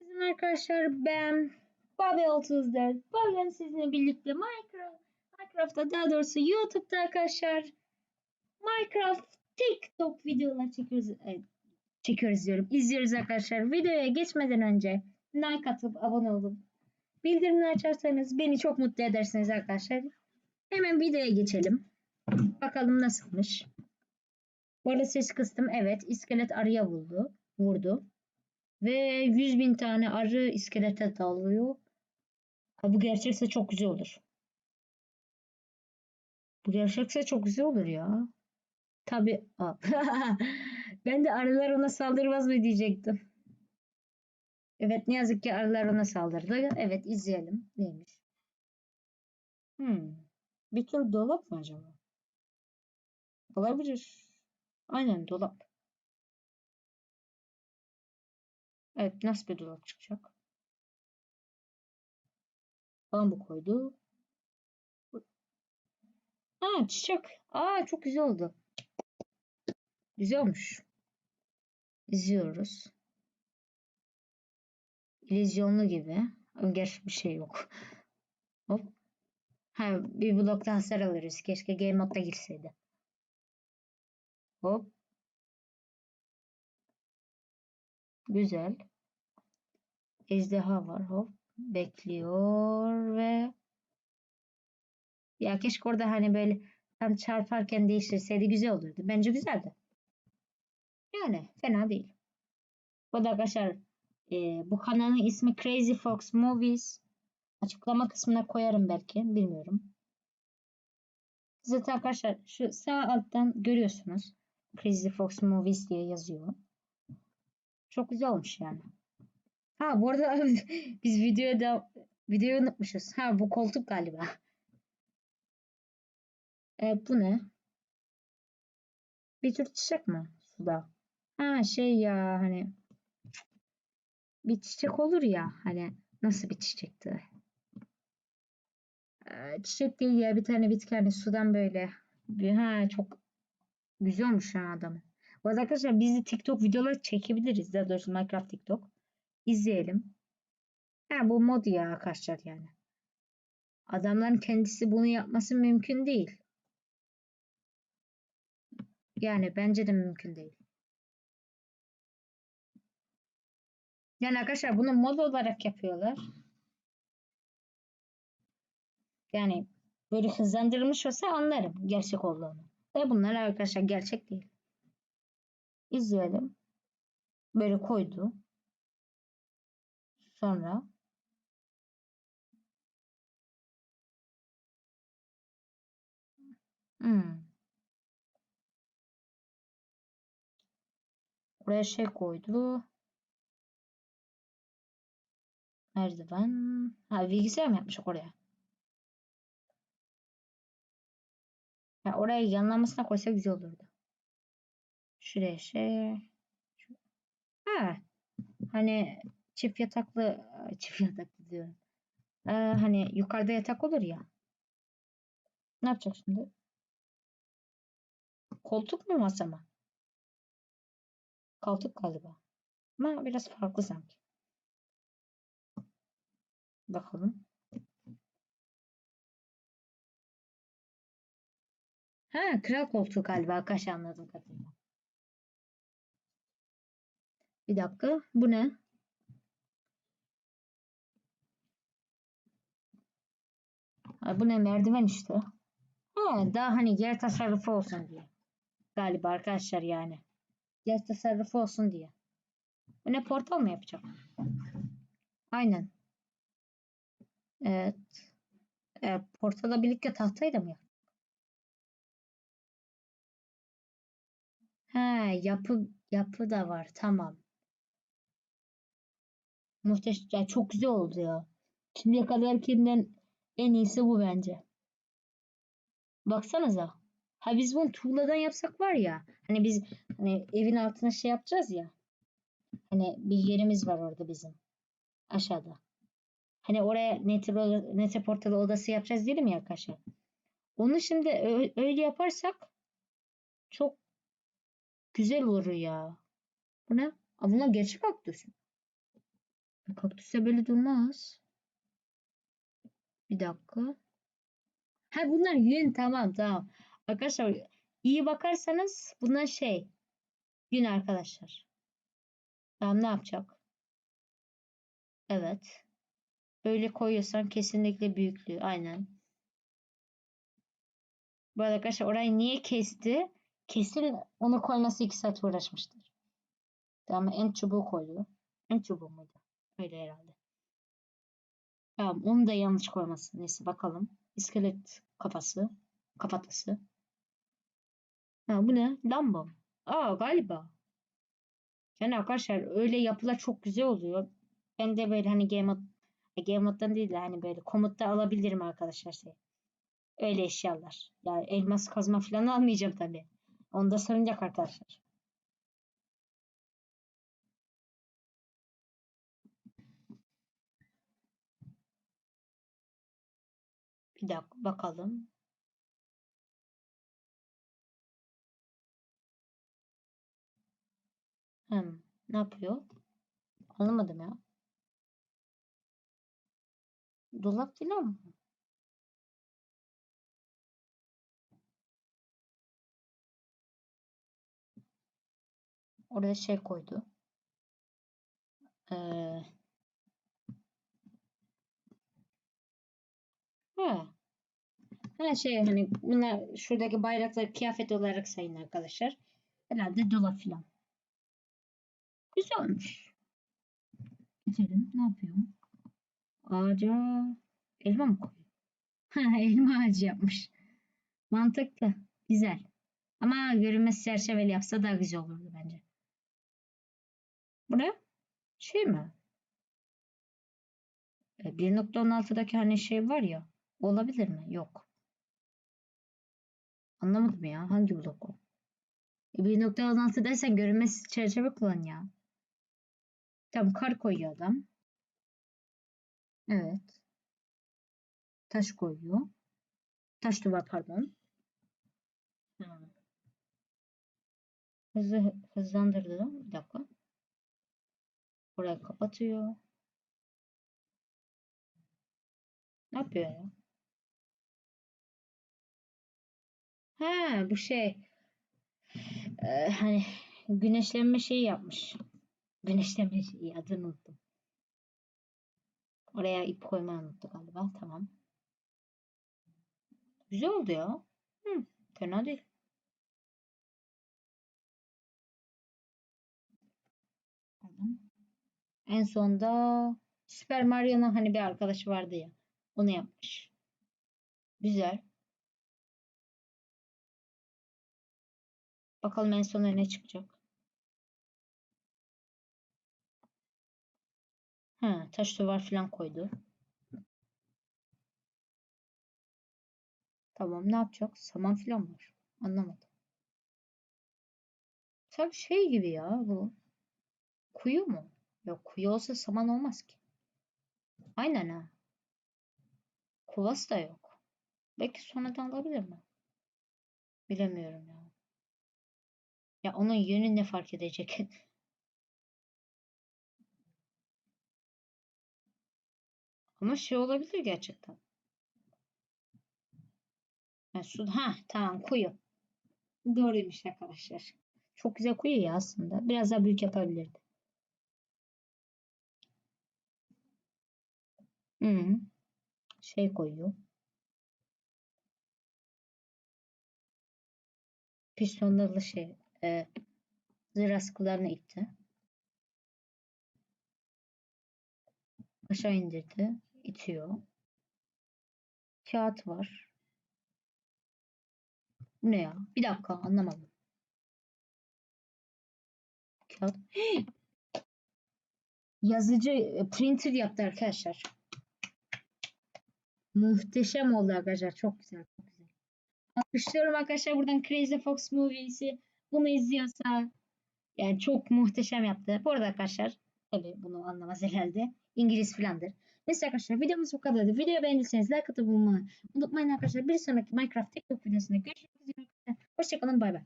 Bizim arkadaşlar ben Bobby 34. Bugün sizinle birlikte Minecraft, Minecraft'ta daha doğrusu YouTube'da arkadaşlar Minecraft TikTok videolar çekiyoruz. e, çekiyoruz diyorum. İzliyoruz arkadaşlar. Videoya geçmeden önce like atıp abone olup bildirimleri açarsanız beni çok mutlu edersiniz arkadaşlar. Hemen videoya geçelim. Bakalım nasılmış. Bu arada ses kıstım. Evet iskelet arıya vurdu. Vurdu. Ve 100 bin tane arı iskelete dalıyor. Ha, bu gerçekse çok güzel olur. Bu gerçekse çok güzel olur ya. Tabi. ben de arılar ona saldırmaz mı diyecektim. Evet ne yazık ki arılar ona saldırdı. Evet izleyelim. Neymiş? Hmm. Bir tür dolap mı acaba? Olabilir. Aynen dolap. Evet nasıl bir dolap çıkacak? Bambu koydu. Aa çiçek. Aa çok güzel oldu. Güzel olmuş. İzliyoruz. İllüzyonlu gibi. Gerçek bir şey yok. Hop. Ha, bir blokta hasar alırız. Keşke game modda girseydi. Hop. Güzel. Ejderha var. Hop. Bekliyor ve ya keşke orada hani böyle tam çarparken değiştirseydi güzel olurdu. Bence güzeldi. Yani fena değil. Bu da arkadaşlar e, bu kanalın ismi Crazy Fox Movies. Açıklama kısmına koyarım belki. Bilmiyorum. Zaten arkadaşlar şu sağ alttan görüyorsunuz. Crazy Fox Movies diye yazıyor. Çok güzel olmuş yani. Ha bu arada biz videoya da videoyu unutmuşuz. Ha bu koltuk galiba. E, bu ne? Bir tür çiçek mi? Suda. Ha şey ya hani bir çiçek olur ya hani nasıl bir çiçekti? E, çiçek değil ya bir tane bitki hani sudan böyle. Bir, ha çok güzel olmuş ya adamı. Bu arada arkadaşlar biz de TikTok videoları çekebiliriz. Daha doğrusu Minecraft TikTok. İzleyelim. Ha bu mod ya arkadaşlar yani. Adamların kendisi bunu yapması mümkün değil. Yani bence de mümkün değil. Yani arkadaşlar bunu mod olarak yapıyorlar. Yani böyle hızlandırılmış olsa anlarım gerçek olduğunu. Ve bunlar arkadaşlar gerçek değil. İzleyelim. Böyle koydu. Sonra hmm. Buraya şey koydu. Merdiven. Ha bilgisayar mı yapmış oraya? Ya oraya yanlamasına koysa güzel olurdu. Şuraya şey. Ha. Hani çift yataklı çift yataklı diyorum. Ee, hani yukarıda yatak olur ya. Ne yapacak şimdi? Koltuk mu masa mı? Koltuk galiba. Ama biraz farklı sanki. Bakalım. Ha, kral koltuğu galiba arkadaşlar anladım kadarıyla. Bir dakika. Bu ne? Ha, bu ne merdiven işte. Ha, daha hani yer tasarrufu olsun diye. Galiba arkadaşlar yani. Yer tasarrufu olsun diye. Bu ne portal mı yapacak? Aynen. Evet. E, portala birlikte tahtayı da mı yapacak? He, yapı yapı da var. Tamam. Muhteşem. Ya çok güzel oldu ya. Şimdiye kadarkinden en iyisi bu bence. Baksanıza. Ha biz bunu tuğladan yapsak var ya. Hani biz hani evin altına şey yapacağız ya. Hani bir yerimiz var orada bizim. Aşağıda. Hani oraya nete, portalı odası yapacağız değil mi arkadaşlar? Onu şimdi öyle yaparsak çok güzel olur ya. Bu ne? Bunlar gerçek aktüsü. Kaktüse böyle durmaz. Bir dakika. Ha bunlar yün tamam tamam. Arkadaşlar iyi bakarsanız bunlar şey yün arkadaşlar. Tamam ne yapacak? Evet. Böyle koyuyorsan kesinlikle büyüklüğü. Aynen. Bu arada arkadaşlar orayı niye kesti? Kesin onu koyması 2 saat uğraşmıştır. Tamam en çubuğu koydu. En çubuğu muydu? Öyle herhalde. Tamam onu da yanlış koyması. Neyse bakalım. İskelet kafası. Kafatası. Ha bu ne? Lamba? Aa galiba. Yani arkadaşlar öyle yapılar çok güzel oluyor. Ben de böyle hani game mode, game mode'dan değil de hani böyle komutta alabilirim arkadaşlar şey. Öyle eşyalar. Yani elmas kazma falan almayacağım tabii. Onda sarınacak arkadaşlar. Bir dakika bakalım. Hmm, ne yapıyor? Anlamadım ya. Dolap falan mı? Oraya şey koydu. Ee, ha. Ha şey hani bunlar şuradaki bayrakları kıyafet olarak sayın arkadaşlar. Herhalde dolap falan. Güzel olmuş. Geçelim. Ne yapıyor? Ağaca elma mı koyuyor? Elma ağacı yapmış. Mantıklı. Güzel. Ama görünmesi çerçeveli yapsa daha güzel olurdu bence. Bu ne? Şey mi? E, 1.16'daki hani şey var ya. Olabilir mi? Yok. Anlamadım ya. Hangi blok o? E, 1.16 dersen görünmesi çerçeve kullan ya. Tamam kar koyuyor adam. Evet. Taş koyuyor. Taş duvar pardon. Ha. Hızlı hızlandırdı. Bir dakika. Orayı kapatıyor. Ne yapıyor ya? Ha bu şey. Ee, hani güneşlenme şeyi yapmış. Güneşlenme şeyi adını unuttum. Oraya ip koymayı unuttu galiba. Tamam. Güzel oldu ya. Hı, fena değil. En sonda Super Mario'nun hani bir arkadaşı vardı ya. Onu yapmış. Güzel. Bakalım en sona ne çıkacak. Ha, taş duvar falan koydu. Tamam ne yapacak? Saman falan var. Anlamadım. Tabii şey gibi ya bu. Kuyu mu? Yok kuyu olsa saman olmaz ki. Aynen ha. Kuvas da yok. Belki sonradan alabilir mi? Bilemiyorum ya. Ya onun yönü ne fark edecek? Ama şey olabilir gerçekten. Ha, su, ha tamam kuyu. Doğruymuş arkadaşlar. Çok güzel kuyu ya aslında. Biraz daha büyük yapabilirdi. Hı. Şey koyuyor. Pistonlarla şey e, zırh askılarını itti. Aşağı indirdi. itiyor. Kağıt var. Bu ne ya? Bir dakika anlamadım. Kağıt. Yazıcı e, printer yaptı arkadaşlar. Muhteşem oldu arkadaşlar. Çok güzel. Çok güzel. Alkışlıyorum arkadaşlar buradan Crazy Fox Movies'i bunu izliyorsa yani çok muhteşem yaptı. Bu arada arkadaşlar tabi bunu anlamaz herhalde. İngiliz filandır. Neyse arkadaşlar videomuz bu kadardı. Videoyu beğendiyseniz like atıp bulmayı unutmayın arkadaşlar. Bir sonraki Minecraft TikTok videosunda görüşmek üzere. Hoşçakalın bay bay.